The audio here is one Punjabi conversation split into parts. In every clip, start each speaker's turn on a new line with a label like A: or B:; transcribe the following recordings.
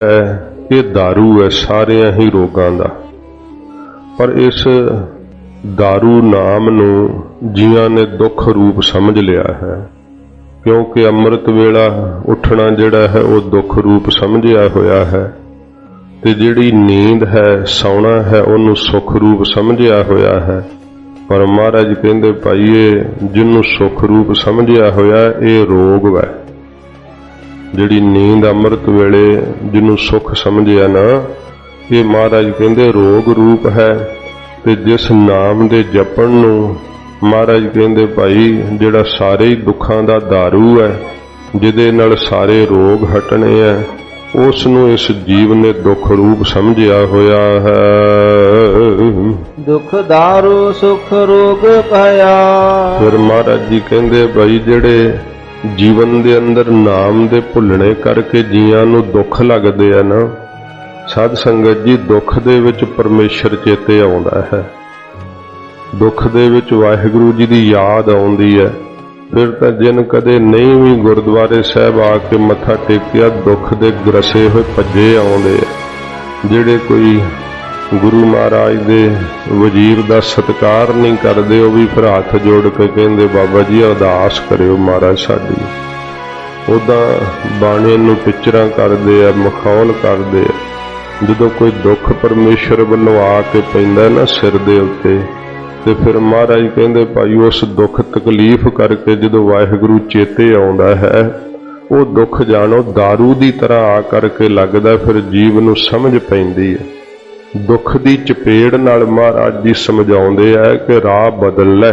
A: ਹੈ ਇਹ दारू ਹੈ ਸਾਰਿਆਂ ਹੀ ਰੋਗਾਂ ਦਾ ਪਰ ਇਸ दारू ਨਾਮ ਨੂੰ ਜੀਆਂ ਨੇ ਦੁੱਖ ਰੂਪ ਸਮਝ ਲਿਆ ਹੈ ਕਿਉਂਕਿ ਅੰਮ੍ਰਿਤ ਵੇਲਾ ਉੱਠਣਾ ਜਿਹੜਾ ਹੈ ਉਹ ਦੁੱਖ ਰੂਪ ਸਮਝਿਆ ਹੋਇਆ ਹੈ ਤੇ ਜਿਹੜੀ ਨੀਂਦ ਹੈ ਸੌਣਾ ਹੈ ਉਹਨੂੰ ਸੁਖ ਰੂਪ ਸਮਝਿਆ ਹੋਇਆ ਹੈ ਪਰ ਮਹਾਰਾਜ ਕਹਿੰਦੇ ਭਾਈਏ ਜਿਹਨੂੰ ਸੁਖ ਰੂਪ ਸਮਝਿਆ ਹੋਇਆ ਇਹ ਰੋਗ ਹੈ ਜਿਹੜੀ ਨੀਂਦ ਅੰਮ੍ਰਿਤ ਵੇਲੇ ਜਿਹਨੂੰ ਸੁਖ ਸਮਝਿਆ ਨਾ ਇਹ ਮਹਾਰਾਜ ਕਹਿੰਦੇ ਰੋਗ ਰੂਪ ਹੈ ਤੇ ਜਿਸ ਨਾਮ ਦੇ ਜਪਣ ਨੂੰ ਮਹਾਰਾਜ ਕਹਿੰਦੇ ਭਾਈ ਜਿਹੜਾ ਸਾਰੇ ਦੁੱਖਾਂ ਦਾ दारू ਹੈ ਜਿਹਦੇ ਨਾਲ ਸਾਰੇ ਰੋਗ ਹਟਣੇ ਆ ਉਸ ਨੂੰ ਇਸ ਜੀਵ ਨੇ ਦੁੱਖ ਰੂਪ ਸਮਝਿਆ ਹੋਇਆ ਹੈ।
B: ਦੁਖ ਦਾਰੂ ਸੁਖ ਰੋਗ ਭਇਆ
A: ਫਿਰ ਮਹਾਰਾਜ ਜੀ ਕਹਿੰਦੇ ਭਾਈ ਜਿਹੜੇ ਜੀਵਨ ਦੇ ਅੰਦਰ ਨਾਮ ਦੇ ਭੁੱਲਣੇ ਕਰਕੇ ਜੀਆਂ ਨੂੰ ਦੁੱਖ ਲੱਗਦੇ ਆ ਨਾ, ਸਾਧ ਸੰਗਤ ਜੀ, ਦੁੱਖ ਦੇ ਵਿੱਚ ਪਰਮੇਸ਼ਰ ਚੇਤੇ ਆਉਂਦਾ ਹੈ। ਦੁੱਖ ਦੇ ਵਿੱਚ ਵਾਹਿਗੁਰੂ ਜੀ ਦੀ ਯਾਦ ਆਉਂਦੀ ਹੈ। ਫਿਰ ਤਾਂ ਜਿਨ ਕਦੇ ਨਹੀਂ ਵੀ ਗੁਰਦੁਆਰੇ ਸਾਹਿਬ ਆ ਕੇ ਮੱਥਾ ਟੇਕਿਆ, ਦੁੱਖ ਦੇ ਗਰਸੇ ਹੋਏ ਭੱਜੇ ਆਉਂਦੇ ਆ। ਜਿਹੜੇ ਕੋਈ ਗੁਰੂ ਮਹਾਰਾਜ ਦੇ ਵਜ਼ੀਰ ਦਾ ਸਤਿਕਾਰ ਨਹੀਂ ਕਰਦੇ, ਉਹ ਵੀ ਫਿਰ ਹੱਥ ਜੋੜ ਕੇ ਕਹਿੰਦੇ, ਬਾਬਾ ਜੀ, ਅਰਦਾਸ ਕਰਿਓ ਮਹਾਰਾਜ ਸਾਡੀ। ਉਦਾਂ ਬਾਣੇ ਨੂੰ ਪਿਕਚਰਾਂ ਕਰਦੇ ਆ, ਮਖੌਲ ਕਰਦੇ ਆ। ਜਦੋਂ ਕੋਈ ਦੁੱਖ ਪਰਮੇਸ਼ਰ ਵੱਲੋਂ ਆ ਕੇ ਪੈਂਦਾ ਨਾ ਸਿਰ ਦੇ ਉੱਤੇ, ਤੇ ਫਿਰ ਮਹਾਰਾਜ ਕਹਿੰਦੇ, ਭਾਈ, ਉਸ ਦੁੱਖ ਤਕਲੀਫ ਕਰਕੇ ਜਦੋਂ ਵਾਹਿਗੁਰੂ ਚੇਤੇ ਆਉਂਦਾ ਹੈ, ਉਹ ਦੁੱਖ ਜਾਣੋ दारू ਦੀ ਤਰ੍ਹਾਂ ਆ ਕਰਕੇ ਲੱਗਦਾ, ਫਿਰ ਜੀਵ ਨੂੰ ਸਮਝ ਪੈਂਦੀ ਹੈ। ਦੁੱਖ ਦੀ ਚਪੇੜ ਨਾਲ ਮਹਾਰਾਜ ਜੀ ਸਮਝਾਉਂਦੇ ਆ ਕਿ ਰਾਹ ਬਦਲ ਲੈ।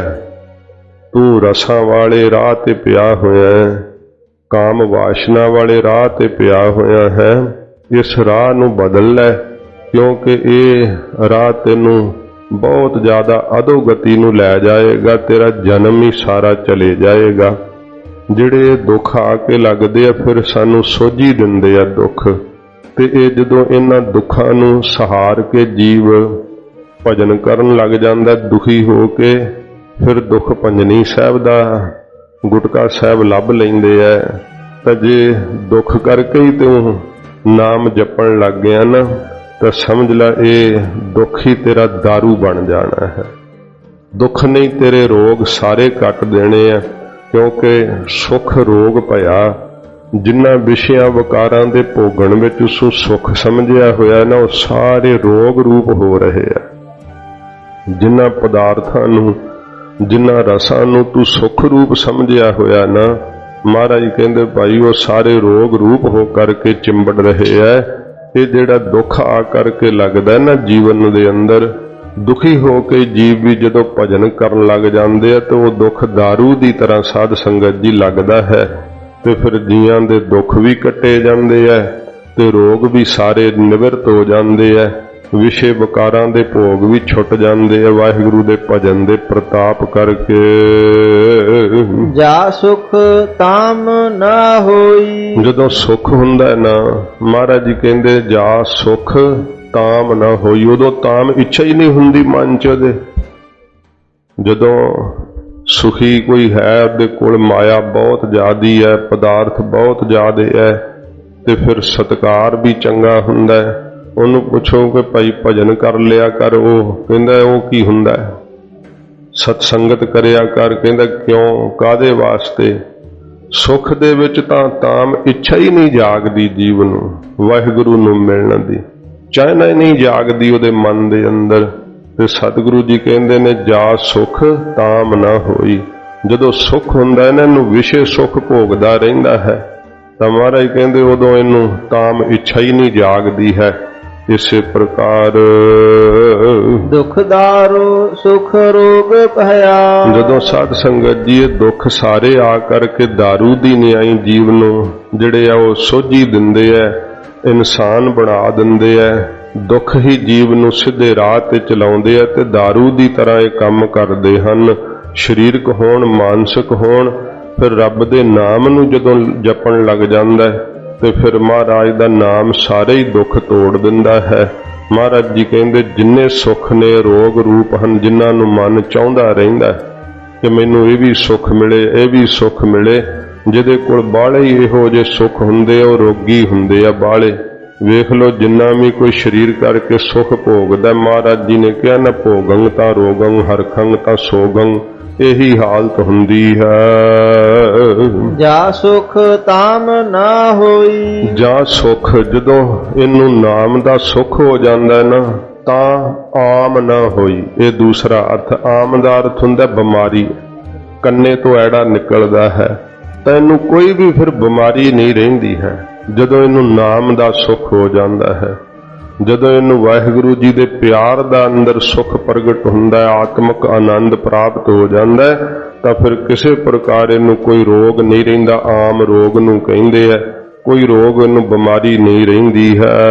A: ਤੂੰ ਰਸਾਂ ਵਾਲੇ ਰਾਹ ਤੇ ਪਿਆ ਹੋਇਆ ਹੈ, ਕਾਮ ਵਾਸ਼ਨਾ ਵਾਲੇ ਰਾਹ ਤੇ ਪਿਆ ਹੋਇਆ ਹੈ, ਇਸ ਰਾਹ ਨੂੰ ਬਦਲ ਲੈ, ਕਿਉਂਕਿ ਇਹ ਰਾਹ ਤੈਨੂੰ ਬਹੁਤ ਜ਼ਿਆਦਾ ਅਧੋਗਤੀ ਨੂੰ ਲੈ ਜਾਏਗਾ, ਤੇਰਾ ਜਨਮ ਹੀ ਸਾਰਾ ਚਲੇ ਜਾਏਗਾ। ਜਿਹੜੇ ਇਹ ਦੁੱਖ ਆ ਕੇ ਲੱਗਦੇ ਆ, ਫਿਰ ਸਾਨੂੰ ਸੋਝੀ ਦਿੰਦੇ ਆ ਦੁੱਖ। ਤੇ ਇਹ ਜਦੋਂ ਇਹਨਾਂ ਦੁੱਖਾਂ ਨੂੰ ਸਹਾਰ ਕੇ ਜੀਵ ਭਜਨ ਕਰਨ ਲੱਗ ਜਾਂਦਾ, ਦੁਖੀ ਹੋ ਕੇ ਫਿਰ ਦੁੱਖ ਪੰਜਨੀ ਸਾਹਿਬ ਦਾ ਗੁਟਕਾ ਸਾਹਿਬ ਲੱਭ ਲੈਂਦੇ ਆ, ਤਾਂ ਜੇ ਦੁੱਖ ਕਰਕੇ ਹੀ ਤੂੰ ਨਾਮ ਜਪਣ ਲੱਗ ਗਿਆ ਨਾ, ਤਾਂ ਸਮਝ ਲੈ ਇਹ ਦੁੱਖ ਹੀ ਤੇਰਾ दारू ਬਣ ਜਾਣਾ ਹੈ। ਦੁੱਖ ਨਹੀਂ ਤੇਰੇ ਰੋਗ ਸਾਰੇ ਕੱਟ ਦੇਣੇ ਆ, ਕਿਉਂਕਿ ਸੁਖ ਰੋਗ ਭਇਆ ਜਿਨ੍ਹਾਂ ਵਿਸ਼ਿਆਂ ਵਕਾਰਾਂ ਦੇ ਭੋਗਣ ਵਿੱਚ ਉਸ ਨੂੰ ਸੁਖ ਸਮਝਿਆ ਹੋਇਆ ਨਾ, ਉਹ ਸਾਰੇ ਰੋਗ ਰੂਪ ਹੋ ਰਹੇ ਆ। ਜਿਨ੍ਹਾਂ ਪਦਾਰਥਾਂ ਨੂੰ ਜਿਨ੍ਹਾਂ ਰਸਾਂ ਨੂੰ ਤੂੰ ਸੁਖ ਰੂਪ ਸਮਝਿਆ ਹੋਇਆ ਨਾ, ਮਹਾਰਾਜ ਕਹਿੰਦੇ ਭਾਈ, ਉਹ ਸਾਰੇ ਰੋਗ ਰੂਪ ਹੋ ਕਰਕੇ ਚਿੰਬੜ ਰਹੇ ਆ। ਇਹ ਜਿਹੜਾ ਦੁੱਖ ਆ ਕਰਕੇ ਲੱਗਦਾ ਨਾ ਜੀਵਨ ਦੇ ਅੰਦਰ, ਦੁਖੀ ਹੋ ਕੇ ਜੀਵ ਵੀ ਜਦੋਂ ਭਜਨ ਕਰਨ ਲੱਗ ਜਾਂਦੇ ਆ, ਤਾਂ ਉਹ ਦੁੱਖ दारू ਦੀ ਤਰ੍ਹਾਂ ਸਾਧ ਸੰਗਤ ਜੀ ਲੱਗਦਾ ਹੈ। ਤੇ ਫਿਰ ਜੀਆਂ ਦੇ ਦੁੱਖ ਵੀ ਕੱਟੇ ਜਾਂਦੇ ਆ ਤੇ ਰੋਗ ਵੀ ਸਾਰੇ ਨਿਵਰਤ ਹੋ ਜਾਂਦੇ ਆ ਵਿਸ਼ੇ ਵਿਕਾਰਾਂ ਦੇ ਭੋਗ ਵੀ ਛੁੱਟ ਜਾਂਦੇ ਆ ਵਾਹਿਗੁਰੂ ਦੇ ਭਜਨ ਦੇ ਪ੍ਰਤਾਪ ਕਰਕੇ।
B: ਜਾ ਸੁਖ ਤਾਮ ਨਾ ਹੋਈ।
A: ਜਦੋਂ ਸੁੱਖ ਹੁੰਦਾ ਹੈ ਨਾ ਮਹਾਰਾਜ ਜੀ ਕਹਿੰਦੇ ਜਾ ਸੁੱਖ ਤਾਮ ਨਾ ਹੋਈ। ਉਦੋਂ ਤਾਮ ਇੱਛਾ ਹੀ ਨਹੀਂ ਹੁੰਦੀ ਮਨ ਚ ਉਹਦੇ। ਜਦੋਂ ਸੁਖੀ ਕੋਈ ਹੈ ਉਹਦੇ ਕੋਲ ਮਾਇਆ ਬਹੁਤ ਜ਼ਿਆਦੀ ਹੈ, ਪਦਾਰਥ ਬਹੁਤ ਜ਼ਿਆਦੇ ਹੈ ਤੇ ਫਿਰ ਸਤਕਾਰ ਵੀ ਚੰਗਾ ਹੁੰਦਾ ਹੈ। ਉਹਨੂੰ ਪੁੱਛੋ ਕਿ ਭਾਈ ਭਜਨ ਕਰ ਲਿਆ ਕਰ ਉਹ, ਕਹਿੰਦਾ ਉਹ ਕੀ ਹੁੰਦਾ ਹੈ? ਸਤ ਸੰਗਤ ਕਰਿਆ ਕਰ, ਕਹਿੰਦਾ ਕਿਉਂ ਕਾਦੇ ਵਾਸਤੇ? ਸੁਖ ਦੇ ਵਿੱਚ ਤਾਂ ਤਾਮ ਇੱਛਾ ਹੀ ਨਹੀਂ ਜਾਗਦੀ ਜੀਵ ਨੂੰ, ਵਾਹਿਗੁਰੂ ਨੂੰ ਮਿਲਣ ਦੀ। ਚਾਹਨਾ ਹੀ ਨਹੀਂ ਜਾਗਦੀ ਉਹਦੇ ਮਨ ਦੇ ਅੰਦਰ। ਤੇ ਸਤਿਗੁਰੂ ਜੀ ਕਹਿੰਦੇ ਨੇ ਜਾ ਸੁਖ ਤਾਮ ਨਾ ਹੋਈ। ਜਦੋਂ ਸੁਖ ਹੁੰਦਾ ਇਹਨਾਂ ਨੂੰ ਵਿਸ਼ੇ ਸੁਖ ਭੋਗਦਾ ਰਹਿੰਦਾ ਹੈ। ਤਾਂ ਮਹਾਰਾਜ ਕਹਿੰਦੇ ਉਦੋਂ ਇਹਨੂੰ ਤਾਮ ਇੱਛਾ ਹੀ ਨਹੀਂ ਜਾਗਦੀ ਹੈ। ਇਸੇ ਪ੍ਰਕਾਰ
B: ਦੁਖ ਦਾਰੂ ਸੁਖ ਰੋਗ ਭਇਆ।
A: ਜਦੋਂ ਸਾਧ ਸੰਗਤ ਜੀ ਇਹ ਦੁੱਖ ਸਾਰੇ ਆ ਕਰਕੇ दारू ਦੀ ਨਿਆਈ ਜੀਵ ਨੂੰ ਜਿਹੜੇ ਆ ਉਹ ਸੋਝੀ ਦਿੰਦੇ ਆ ਇਨਸਾਨ ਬਣਾ ਦਿੰਦੇ ਆ ਦੁੱਖ ਹੀ ਜੀਵ ਨੂੰ ਸਿੱਧੇ ਰਾਹ ਤੇ ਚਲਾਉਂਦੇ ਆ ਤੇ दारू ਦੀ ਤਰ੍ਹਾਂ ਇਹ ਕੰਮ ਕਰਦੇ ਹਨ। ਸਰੀਰਕ ਹੋਣ, ਮਾਨਸਿਕ ਹੋਣ, ਫਿਰ ਰੱਬ ਦੇ ਨਾਮ ਨੂੰ ਜਦੋਂ ਜਪਣ ਲੱਗ ਜਾਂਦਾ ਹੈ, ਤੇ ਫਿਰ ਮਹਾਰਾਜ ਦਾ ਨਾਮ ਸਾਰੇ ਹੀ ਦੁੱਖ ਤੋੜ ਦਿੰਦਾ ਹੈ। ਮਹਾਰਾਜ ਜੀ ਕਹਿੰਦੇ, ਜਿੰਨੇ ਸੁੱਖ ਨੇ ਰੋਗ ਰੂਪ ਹਨ, ਜਿਨ੍ਹਾਂ ਨੂੰ ਮਨ ਚਾਹੁੰਦਾ ਰਹਿੰਦਾ ਕਿ ਮੈਨੂੰ ਇਹ ਵੀ ਸੁੱਖ ਮਿਲੇ, ਇਹ ਵੀ ਸੁੱਖ ਮਿਲੇ, ਜਿਹਦੇ ਕੋਲ ਬਾਹਲੇ ਹੀ ਇਹੋ ਜਿਹੇ ਸੁੱਖ ਹੁੰਦੇ ਆ, ਉਹ ਰੋਗੀ ਹੁੰਦੇ ਆ ਬਾਹਲੇ। ਵੇਖ ਲੋ ਜਿੰਨਾ ਵੀ ਕੋਈ ਸਰੀਰ ਕਰਕੇ ਸੁਖ ਭੋਗਦਾ ਮਹਾਰਾਜ ਜੀ ਨੇ ਕਿਹਾ ਨਾ ਭੋਗੰ ਤਾਂ ਰੋਗੰ ਹਰਖੰ ਤਾਂ ਸੋਗੰ। ਇਹੀ ਹਾਲਤ ਹੁੰਦੀ ਹੈ।
B: ਜਾ ਸੁਖ ਤਾਮ ਨਾ ਹੋਈ।
A: ਜਾਂ ਸੁਖ ਜਦੋਂ ਇਹਨੂੰ ਨਾਮ ਦਾ ਸੁਖ ਹੋ ਜਾਂਦਾ ਨਾ ਤਾਂ ਆਮ ਨਾ ਹੋਈ। ਇਹ ਦੂਸਰਾ ਅਰਥ ਆਮ ਦਾ ਅਰਥ ਹੁੰਦਾ ਬਿਮਾਰੀ। ਕੰਨੇ ਤੋਂ ਐੜਾ ਨਿਕਲਦਾ ਹੈ। ਤਾਂ ਇਹਨੂੰ ਕੋਈ ਵੀ ਫਿਰ ਬਿਮਾਰੀ ਨਹੀਂ ਰਹਿੰਦੀ ਹੈ। ਜਦੋਂ ਇਹਨੂੰ ਨਾਮ ਦਾ ਸੁਖ ਹੋ ਜਾਂਦਾ ਹੈ ਜਦੋਂ ਇਹਨੂੰ ਵਾਹਿਗੁਰੂ ਜੀ ਦੇ ਪਿਆਰ ਦਾ ਅੰਦਰ ਸੁਖ ਪ੍ਰਗਟ ਹੁੰਦਾ ਹੈ ਆਤਮਿਕ ਆਨੰਦ ਪ੍ਰਾਪਤ ਹੋ ਜਾਂਦਾ ਹੈ ਤਾਂ ਫਿਰ ਕਿਸੇ ਪ੍ਰਕਾਰ ਇਹਨੂੰ ਕੋਈ ਰੋਗ ਨਹੀਂ ਰਹਿੰਦਾ ਆਮ ਰੋਗ ਨੂੰ ਕਹਿੰਦੇ ਆ ਕੋਈ ਰੋਗ ਇਹਨੂੰ ਬਿਮਾਰੀ ਨਹੀਂ ਰਹਿੰਦੀ ਹੈ।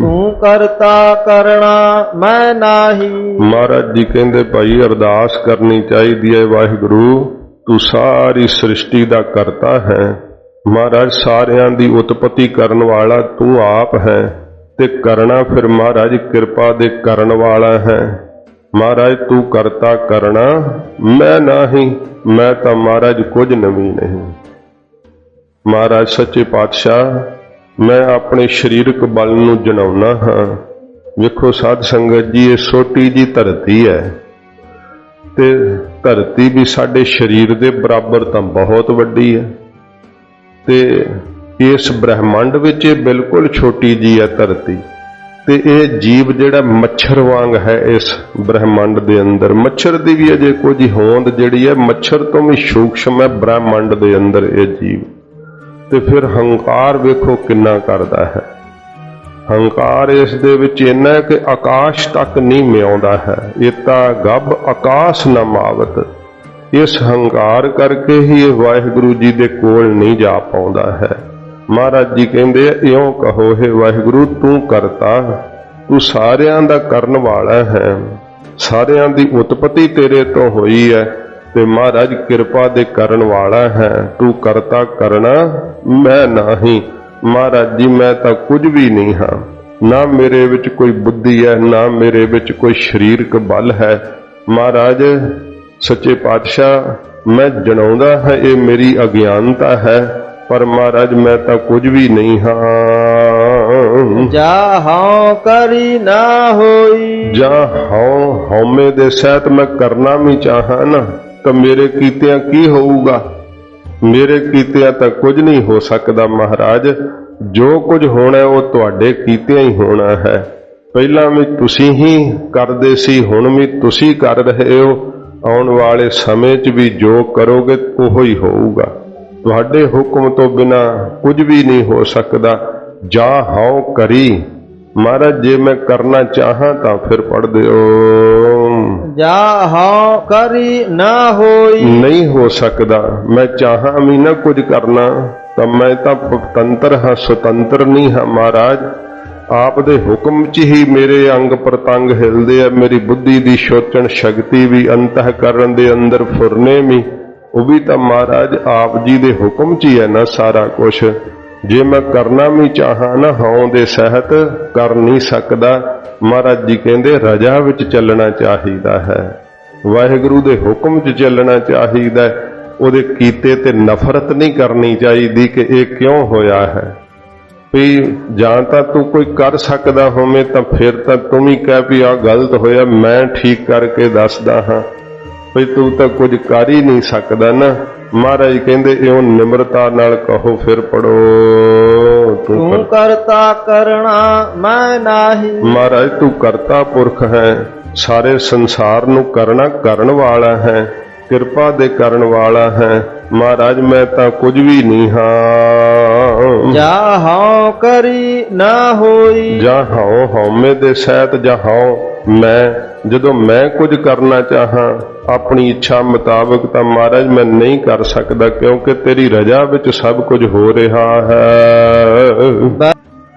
B: ਤੂੰ ਕਰਤਾ ਕਰਣਾ ਮੈਂ ਨਾਹੀ।
A: ਮਹਾਰਾਜ ਜੀ ਕਹਿੰਦੇ ਭਾਈ ਅਰਦਾਸ ਕਰਨੀ ਚਾਹੀਦੀ ਹੈ ਵਾਹਿਗੁਰੂ ਤੂੰ ਸਾਰੀ ਸ੍ਰਿਸ਼ਟੀ ਦਾ ਕਰਤਾ ਹੈ। ਮਹਾਰਾਜ, ਸਾਰਿਆਂ ਦੀ ਉਤਪਤੀ ਕਰਨ ਵਾਲਾ ਤੂੰ ਆਪ ਹੈ ਤੇ ਕਰਨਾ ਫਿਰ ਮਹਾਰਾਜ ਕਿਰਪਾ ਦੇ ਕਰਨ ਵਾਲਾ ਹੈ। ਮਹਾਰਾਜ, ਤੂੰ ਕਰਤਾ ਕਰਣਾ, ਮੈਂ ਨਹੀਂ, ਮੈਂ ਤਾਂ ਮਹਾਰਾਜ ਕੁਝ ਨਵੀਂ ਨਹੀਂ। ਮਹਾਰਾਜ, ਸੱਚੇ ਪਾਤਸ਼ਾਹ, ਮੈਂ ਆਪਣੇ ਸਰੀਰਕ ਬਲ ਨੂੰ ਜਣਾਉਣਾ ਹਾਂ। ਵੇਖੋ, ਸਾਧ ਸੰਗਤ ਜੀ, ਇਹ ਛੋਟੀ ਜੀ ਧਰਤੀ ਹੈ ਤੇ ਧਰਤੀ ਵੀ ਸਾਡੇ ਸਰੀਰ ਦੇ ਬਰਾਬਰ ਤਾਂ ਬਹੁਤ ਵੱਡੀ ਹੈ। ਤੇ ਇਸ ਬ੍ਰਹਿਮੰਡ ਵਿੱਚ ਇਹ ਬਿਲਕੁਲ ਛੋਟੀ ਜੀ ਹੈ ਧਰਤੀ। ਤੇ ਇਹ ਜੀਵ ਜਿਹੜਾ ਮੱਛਰ ਵਾਂਗ ਹੈ ਇਸ ਬ੍ਰਹਿਮੰਡ ਦੇ ਅੰਦਰ। ਮੱਛਰ ਦੀ ਵੀ ਅਜੇ ਕੁਝ ਹੋਂਦ ਜਿਹੜੀ ਹੈ, ਮੱਛਰ ਤੋਂ ਵੀ ਸੂਖਸ਼ਮ ਹੈ ਬ੍ਰਹਿਮੰਡ ਦੇ ਅੰਦਰ ਇਹ ਜੀਵ। ਤੇ ਫਿਰ ਹੰਕਾਰ ਵੇਖੋ ਕਿੰਨਾ ਕਰਦਾ ਹੈ। ਹੰਕਾਰ ਇਸ ਦੇ ਵਿੱਚ ਇੰਨਾ ਕਿ ਆਕਾਸ਼ ਤੱਕ ਨਹੀਂ ਮਿਆਉਂਦਾ ਹੈ। ਇਹ ਤਾਂ ਗੱਬ ਆਕਾਸ਼ ਨਾ ਮਾਵਤ। ਇਸ ਹੰਕਾਰ ਕਰਕੇ ਹੀ ਇਹ ਵਾਹਿਗੁਰੂ ਜੀ ਦੇ ਕੋਲ ਨਹੀਂ ਜਾ ਪਾਉਂਦਾ ਹੈ। ਮਹਾਰਾਜ ਜੀ ਕਹਿੰਦੇ ਇਉਂ ਕਹੋ, ਹੈ ਵਾਹਿਗੁਰੂ, ਤੂੰ ਕਰਤਾ, ਤੂੰ ਸਾਰਿਆਂ ਦਾ ਕਰਨ ਵਾਲਾ ਹੈ। ਸਾਰਿਆਂ ਦੀ ਉਤਪਤੀ ਤੇਰੇ ਤੋਂ ਹੋਈ ਹੈ ਤੇ ਮਹਾਰਾਜ ਕਿਰਪਾ ਦੇ ਕਰਨ ਵਾਲਾ ਹੈ। ਤੂੰ ਕਰਤਾ ਕਰਨਾ ਮੈਂ ਨਹੀਂ। ਮਹਾਰਾਜ ਜੀ, ਮੈਂ ਤਾਂ ਕੁਝ ਵੀ ਨਹੀਂ ਹਾਂ। ਨਾ ਮੇਰੇ ਵਿੱਚ ਕੋਈ ਬੁੱਧੀ ਹੈ, ਨਾ ਮੇਰੇ ਵਿੱਚ ਕੋਈ ਸਰੀਰਕ ਬਲ ਹੈ। ਮਹਾਰਾਜ ਸੱਚੇ ਪਾਤਸ਼ਾਹ ਮੈਂ ਜਣਾਉਂਦਾ ਹੈ ਇਹ ਮੇਰੀ ਅਗਿਆਨਤਾ ਹੈ ਪਰ ਮਹਾਰਾਜ ਮੈਂ ਤਾਂ ਕੁਝ ਵੀ ਨਹੀਂ ਹਾਂ।
B: ਜਾ ਹਉ ਕਰੀ ਨਾ ਹੋਈ।
A: ਜਾਂ ਹਉ ਹਉਮੈ ਦੇ ਸਹਿਤ ਮੈਂ ਕਰਨਾ ਵੀ ਚਾਹਾਂ ਨਾ ਤਾਂ ਮੇਰੇ ਕੀਤਿਆਂ ਕੀ ਹੋਊਗਾ? ਮੇਰੇ ਕੀਤਿਆਂ ਤਾਂ ਕੁਝ ਨਹੀਂ ਹੋ ਸਕਦਾ ਮਹਾਰਾਜ ਜੋ ਕੁਝ ਹੋਣਾ ਉਹ ਤੁਹਾਡੇ ਕੀਤਿਆਂ ਹੀ ਹੋਣਾ ਹੈ। ਪਹਿਲਾਂ ਵੀ ਤੁਸੀਂ ਹੀ ਕਰਦੇ ਸੀ ਹੁਣ ਵੀ ਤੁਸੀਂ ਕਰ ਰਹੇ ਹੋ। ਆਉਣ ਵਾਲੇ ਸਮੇਂ 'ਚ ਵੀ ਜੋ ਕਰੋਗੇ ਉਹੋ ਹੀ ਹੋਊਗਾ। ਤੁਹਾਡੇ ਹੁਕਮ ਤੋਂ ਬਿਨਾ ਕੁਝ ਵੀ ਨਹੀਂ ਹੋ ਸਕਦਾ। ਜਾਂ ਹਉ ਕਰੀ। ਮਹਾਰਾਜ ਜੇ ਮੈਂ ਕਰਨਾ ਚਾਹਾਂ ਤਾਂ ਫਿਰ ਪੜ ਦਿਓ।
B: ਜਾ ਹਉ ਕਰੀ ਨਾ ਹੋਈ।
A: ਨਹੀਂ ਹੋ ਸਕਦਾ। ਮੈਂ ਚਾਹਾਂ ਵੀ ਨਾ ਕੁਝ ਕਰਨਾ। ਤਾਂ ਮੈਂ ਤਾਂ ਪਤੰਤਰ ਹਾਂ ਸੁਤੰਤਰ ਨਹੀਂ ਹਾਂ ਮਹਾਰਾਜ। ਆਪ ਦੇ ਹੁਕਮ 'ਚ ਹੀ ਮੇਰੇ ਅੰਗ ਪ੍ਰਤੰਗ ਹਿਲਦੇ ਆ, ਮੇਰੀ ਬੁੱਧੀ ਦੀ ਸੋਚਣ ਸ਼ਕਤੀ ਵੀ ਅੰਤಃਕਰਨ ਦੇ ਅੰਦਰ ਫੁਰਨੇ ਵੀ ਉਹ ਵੀ ਤਾਂ ਮਹਾਰਾਜ ਆਪ ਜੀ ਦੇ ਹੁਕਮ 'ਚ ਹੀ ਹੈ ਨਾ ਸਾਰਾ ਕੁਝ ਜੇ ਮੈਂ ਕਰਨਾ ਵੀ ਚਾਹਾਂ ਨਾ, ਹਉ ਦੇ ਸਹਿਤ ਕਰ ਨਹੀਂ ਸਕਦਾ। ਮਹਾਰਾਜ ਜੀ ਕਹਿੰਦੇ, ਰਜਾ ਵਿੱਚ ਚੱਲਣਾ ਚਾਹੀਦਾ ਹੈ। ਵਾਹਿਗੁਰੂ ਦੇ ਹੁਕਮ 'ਚ ਚੱਲਣਾ ਚਾਹੀਦਾ ਉਹਦੇ ਕੀਤੇ ਤੇ ਨਫ਼ਰਤ ਨਹੀਂ ਕਰਨੀ ਚਾਹੀਦੀ ਕਿ ਇਹ ਕਿਉਂ ਹੋਇਆ ਹੈ। ਵੀ ਜਾਂ ਤਾਂ ਤੂੰ ਕੋਈ ਕਰ ਸਕਦਾ ਹੋਵੇਂ ਤਾਂ ਫਿਰ ਤਾਂ ਤੂੰ ਵੀ ਕਹਿ ਵੀ ਆ ਗਲਤ ਹੋਇਆ ਮੈਂ ਠੀਕ ਕਰਕੇ ਦੱਸਦਾ ਹਾਂ। ਵੀ ਤੂੰ ਤਾਂ ਕੁਝ ਕਰ ਹੀ ਨਹੀਂ ਸਕਦਾ ਨਾ। ਮਹਾਰਾਜ ਕਹਿੰਦੇ ਇਉਂ ਨਿਮਰਤਾ ਨਾਲ ਕਹੋ ਫਿਰ ਪੜੋ ਤੂੰ
B: ਤੂੰ
A: ਕਰ
B: ਕਰਤਾ ਕਰਣਾ ਮੈਂ ਨਾਹੀ।
A: ਮਹਾਰਾਜ ਤੂੰ ਕਰਤਾ ਪੁਰਖ ਹੈ। ਸਾਰੇ ਸੰਸਾਰ ਨੂੰ ਕਰਨਾ ਕਰਨ ਵਾਲਾ ਹੈ। ਕਿਰਪਾ ਦੇ ਕਰਨ ਵਾਲਾ ਹੈ। ਮਹਾਰਾਜ ਮੈਂ ਤਾਂ ਕੁਝ ਵੀ ਨਹੀਂ ਹਾਂ।
B: ਜਾ ਹਉ ਕਰੀ ਨਾ ਹੋਈ।
A: ਜਾਂ ਹਉ ਹਉਮੈ ਦੇ ਸਹਿਤ ਜਾਂ ਹਉ ਮੈਂ ਜਦੋਂ ਮੈਂ ਕੁਝ ਕਰਨਾ ਚਾਹਾਂ, ਆਪਣੀ ਇੱਛਾ ਮੁਤਾਬਕ ਤਾਂ ਮਹਾਰਾਜ ਮੈਂ ਨਹੀਂ ਕਰ ਸਕਦਾ, ਕਿਉਂਕਿ ਤੇਰੀ ਰਜ਼ਾ ਵਿੱਚ ਸਭ ਕੁਝ ਹੋ ਰਿਹਾ ਹੈ।